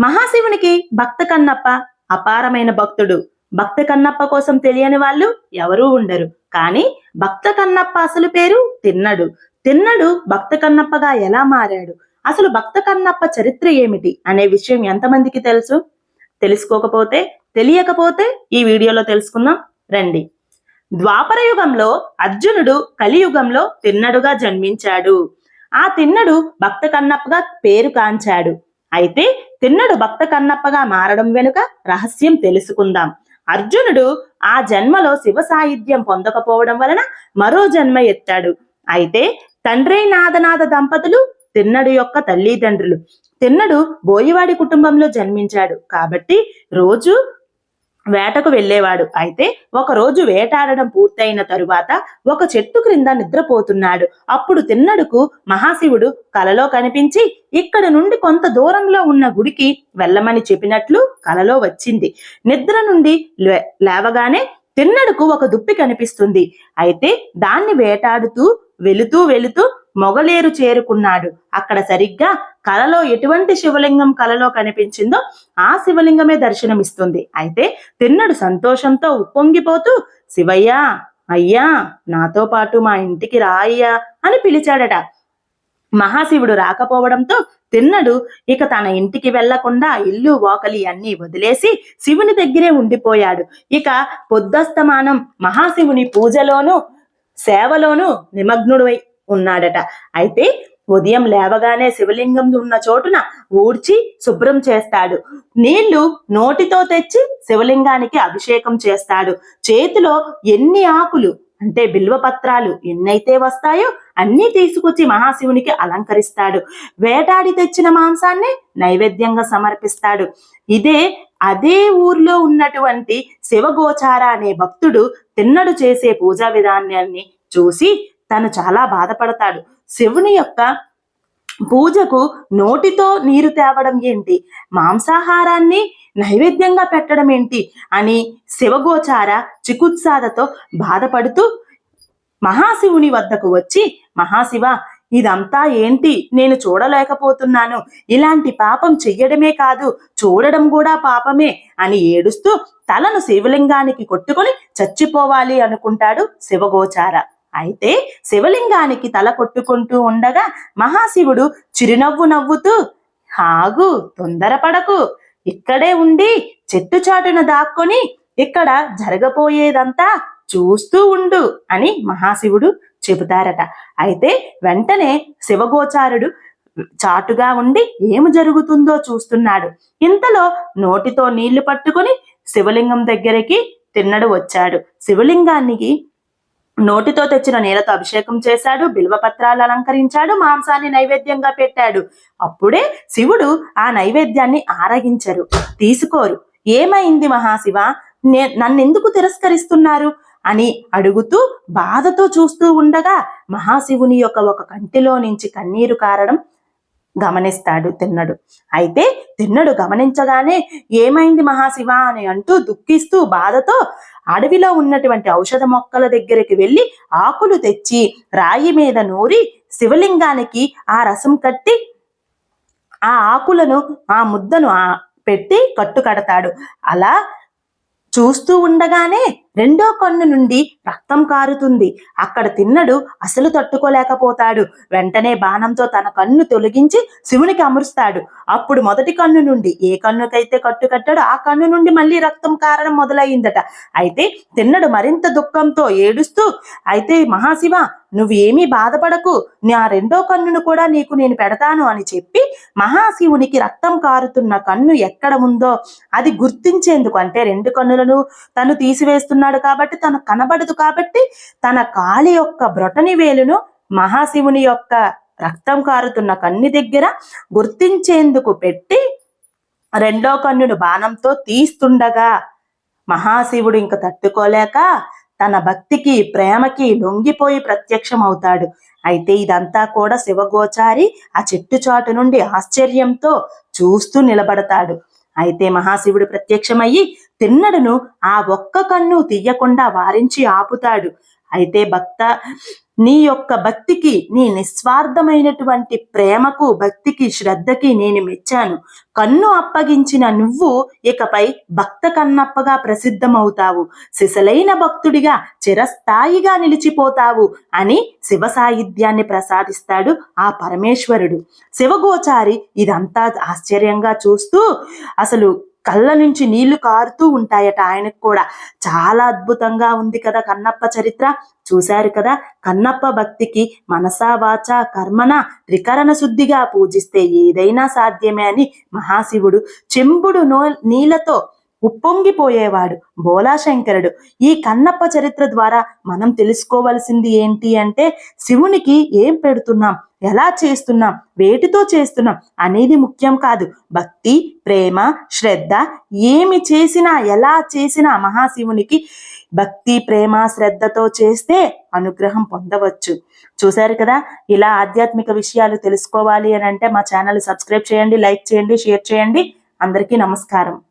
మహాశివునికి భక్త కన్నప్ప అపారమైన భక్తుడు. భక్త కన్నప్ప కోసం తెలియని వాళ్ళు ఎవరూ ఉండరు. కానీ భక్త కన్నప్ప అసలు పేరు తిన్నడు. తిన్నడు భక్త కన్నప్పగా ఎలా మారాడు? అసలు భక్త కన్నప్ప చరిత్ర ఏమిటి అనే విషయం ఎంతమందికి తెలుసు? తెలుసుకోకపోతే తెలియకపోతే ఈ వీడియోలో తెలుసుకుందాం. రండి. ద్వాపర యుగంలో అర్జునుడు కలియుగంలో తిన్నడుగా జన్మించాడు. ఆ తిన్నడు భక్త కన్నప్పగా పేరు కాంచాడు. అయితే తిన్నడు భక్త కన్నప్పగా మారడం వెనుక రహస్యం తెలుసుకుందాం. అర్జునుడు ఆ జన్మలో శివ సాహిత్యం పొందకపోవడం వలన మరో జన్మ ఎత్తాడు. అయితే తండ్రి నాదనాథ దంపతులు తిన్నడు యొక్క తల్లిదండ్రులు. తిన్నడు బోయివాడి కుటుంబంలో జన్మించాడు. కాబట్టి రోజు వేటకు వెళ్ళేవాడు. అయితే ఒక రోజు వేటాడడం పూర్తయిన తరువాత ఒక చెట్టు క్రింద నిద్రపోతున్నాడు. అప్పుడు తిన్నడుకు మహాశివుడు కలలో కనిపించి ఇక్కడ నుండి కొంత దూరంలో ఉన్న గుడికి వెళ్ళమని చెప్పినట్లు కలలో వచ్చింది. నిద్ర నుండి లే- లేవగానే తిన్నడుకు ఒక దుప్పి కనిపిస్తుంది. అయితే దాన్ని వేటాడుతూ వెళుతూ వెళుతూ మొగలేరు చేరుకున్నాడు. అక్కడ సరిగ్గా కలలో ఎటువంటి శివలింగం కలలో కనిపించిందో ఆ శివలింగమే దర్శనమిస్తుంది. అయితే తిన్నడు సంతోషంతో ఉప్పొంగిపోతూ శివయ్య అయ్యా నాతో పాటు మా ఇంటికి రాయ్యా అని పిలిచాడట. మహాశివుడు రాకపోవడంతో తిన్నడు ఇక తన ఇంటికి వెళ్ళకుండా ఇల్లు వాకలి అన్ని వదిలేసి శివుని దగ్గరే ఉండిపోయాడు. ఇక పొద్దస్తమానం మహాశివుని పూజలోను సేవలోను నిమగ్నుడై ఉన్నాడట. అయితే ఉదయం లేవగానే శివలింగం ఉన్న చోటున ఊడ్చి శుభ్రం చేస్తాడు. నీళ్ళు నోటితో తెచ్చి శివలింగానికి అభిషేకం చేస్తాడు. చేతిలో ఎన్ని ఆకులు అంటే బిల్వ పత్రాలు ఎన్నైతే వస్తాయో అన్నీ తీసుకొచ్చి మహాశివునికి అలంకరిస్తాడు. వేటాడి తెచ్చిన మాంసాన్ని నైవేద్యంగా సమర్పిస్తాడు. ఇదే అదే ఊర్లో ఉన్నటువంటి శివగోచార అనే భక్తుడు తిన్నడు చేసే పూజా విధానాన్ని చూసి తను చాలా బాధపడతాడు. శివుని యొక్క పూజకు నోటితో నీరు తేవడం ఏంటి? మాంసాహారాన్ని నైవేద్యంగా పెట్టడం ఏంటి? అని శివగోచార చికుత్సాదతో బాధపడుతూ మహాశివుని వద్దకు వచ్చి మహాశివ ఇదంతా ఏంటి? నేను చూడలేకపోతున్నాను. ఇలాంటి పాపం చెయ్యడమే కాదు చూడడం కూడా పాపమే అని ఏడుస్తూ తలను శివలింగానికి కొట్టుకొని చచ్చిపోవాలి అనుకుంటాడు శివగోచార. అయితే శివలింగానికి తల కొట్టుకుంటూ ఉండగా మహాశివుడు చిరునవ్వు నవ్వుతూ హాగు తొందరపడకు ఇక్కడే ఉండి చెట్టు చాటున దాక్కొని ఇక్కడ జరగబోయేదంతా చూస్తూ ఉండు అని మహాశివుడు చెబుతారట. అయితే వెంటనే శివగోచారుడు చాటుగా ఉండి ఏమి జరుగుతుందో చూస్తున్నాడు. ఇంతలో నోటితో నీళ్ళు పట్టుకొని శివలింగం దగ్గరికి తిన్నడు వచ్చాడు. శివలింగానికి నోటితో తెచ్చిన నీళ్ళతో అభిషేకం చేశాడు బిల్వపత్రాలు అలంకరించాడు మాంసాన్ని నైవేద్యంగా పెట్టాడు. అప్పుడే శివుడు ఆ నైవేద్యాన్ని ఆరగించరు. తీసుకోరు. ఏమైంది మహాశివ? నే నన్నెందుకు తిరస్కరిస్తున్నారు? అని అడుగుతూ బాధతో చూస్తూ ఉండగా మహాశివుని యొక్క ఒక కంటిలో నుంచి కన్నీరు కారడం గమనిస్తాడు తిన్నడు. అయితే తిన్నడు గమనించగానే ఏమైంది మహాశివ అని అంటూ దుఃఖిస్తూ బాధతో అడవిలో ఉన్నటువంటి ఔషధ మొక్కల దగ్గరికి వెళ్ళి ఆకులు తెచ్చి రాయి మీద నూరి శివలింగానికి ఆ రసం కట్టి ఆ ఆకులను ఆ ముద్దను ఆ పెట్టి కట్టు కడతాడు అలా చూస్తూ ఉండగానే రెండో కన్ను నుండి రక్తం కారుతుంది. అక్కడ తిన్నడు అసలు తట్టుకోలేకపోతాడు. వెంటనే బాణంతో తన కన్ను తొలగించి శివునికి అమరుస్తాడు. అప్పుడు మొదటి కన్ను నుండి ఏ కన్నుకైతే కట్టు కట్టాడో ఆ కన్ను నుండి మళ్ళీ రక్తం కారణం మొదలయ్యిందట అయితే తిన్నడు మరింత దుఃఖంతో ఏడుస్తూ అయితే మహాశివ నువ్వేమీ బాధపడకు నా రెండో కన్నును కూడా నీకు నేను పెడతాను అని చెప్పి మహాశివునికి రక్తం కారుతున్న కన్ను ఎక్కడ ఉందో అది గుర్తించేందుకు అంటే రెండు కన్నులను తను తీసివేస్తున్నాడు కాబట్టి తను కనబడదు కాబట్టి తన కాలి యొక్క బ్రొటని వేలును మహాశివుని యొక్క రక్తం కారుతున్న కన్ను దగ్గర గుర్తించేందుకు పెట్టి రెండో కన్నును బాణంతో తీస్తుండగా మహాశివుడు ఇంక తట్టుకోలేక తన భక్తికి ప్రేమకి లొంగిపోయి ప్రత్యక్షం అవుతాడు అయితే ఇదంతా కూడా శివగోచారి ఆ చెట్టు చాటు నుండి ఆశ్చర్యంతో చూస్తూ నిలబడతాడు. అయితే మహాశివుడు ప్రత్యక్షమయ్యి తిన్నడును ఆ ఒక్క కన్ను తీయకుండా వారించి ఆపుతాడు. అయితే భక్త నీ యొక్క భక్తికి నీ నిస్వార్థమైనటువంటి ప్రేమకు భక్తికి శ్రద్ధకి నేను మెచ్చాను. కన్ను అప్పగించిన నువ్వు ఇకపై భక్త కన్నప్పగా ప్రసిద్ధమవుతావు. సిసలైన భక్తుడిగా చిరస్థాయిగా నిలిచిపోతావు అని శివ సాహిత్యాన్ని ప్రసాదిస్తాడు ఆ పరమేశ్వరుడు. శివగోచారి ఇదంతా ఆశ్చర్యంగా చూస్తూ అసలు కళ్ళ నుంచి నీళ్ళు కారుతూ ఉంటాయట ఆయనకు కూడా. చాలా అద్భుతంగా ఉంది కదా కన్నప్ప చరిత్ర. చూశారు కదా? కన్నప్ప భక్తికి మనసా వాచ కర్మన త్రికరణ శుద్ధిగా పూజిస్తే ఏదైనా సాధ్యమే అని మహాశివుడు చెంబుడు నో నీళ్ళతో ఉప్పొంగిపోయేవాడు బోలాశంకరుడు. ఈ కన్నప్ప చరిత్ర ద్వారా మనం తెలుసుకోవలసింది ఏంటి అంటే శివునికి ఏం పెడుతున్నాం? ఎలా చేస్తున్నాం? వేటితో చేస్తున్నాం? అనేది ముఖ్యం కాదు. భక్తి ప్రేమ శ్రద్ధ ఏమి చేసినా ఎలా చేసినా మహాశివునికి భక్తి ప్రేమ శ్రద్ధతో చేస్తే అనుగ్రహం పొందవచ్చు. చూశారు కదా? ఇలా ఆధ్యాత్మిక విషయాలు తెలుసుకోవాలి అని అంటే మా ఛానల్ సబ్స్క్రైబ్ చేయండి లైక్ చేయండి షేర్ చేయండి. అందరికీ నమస్కారం.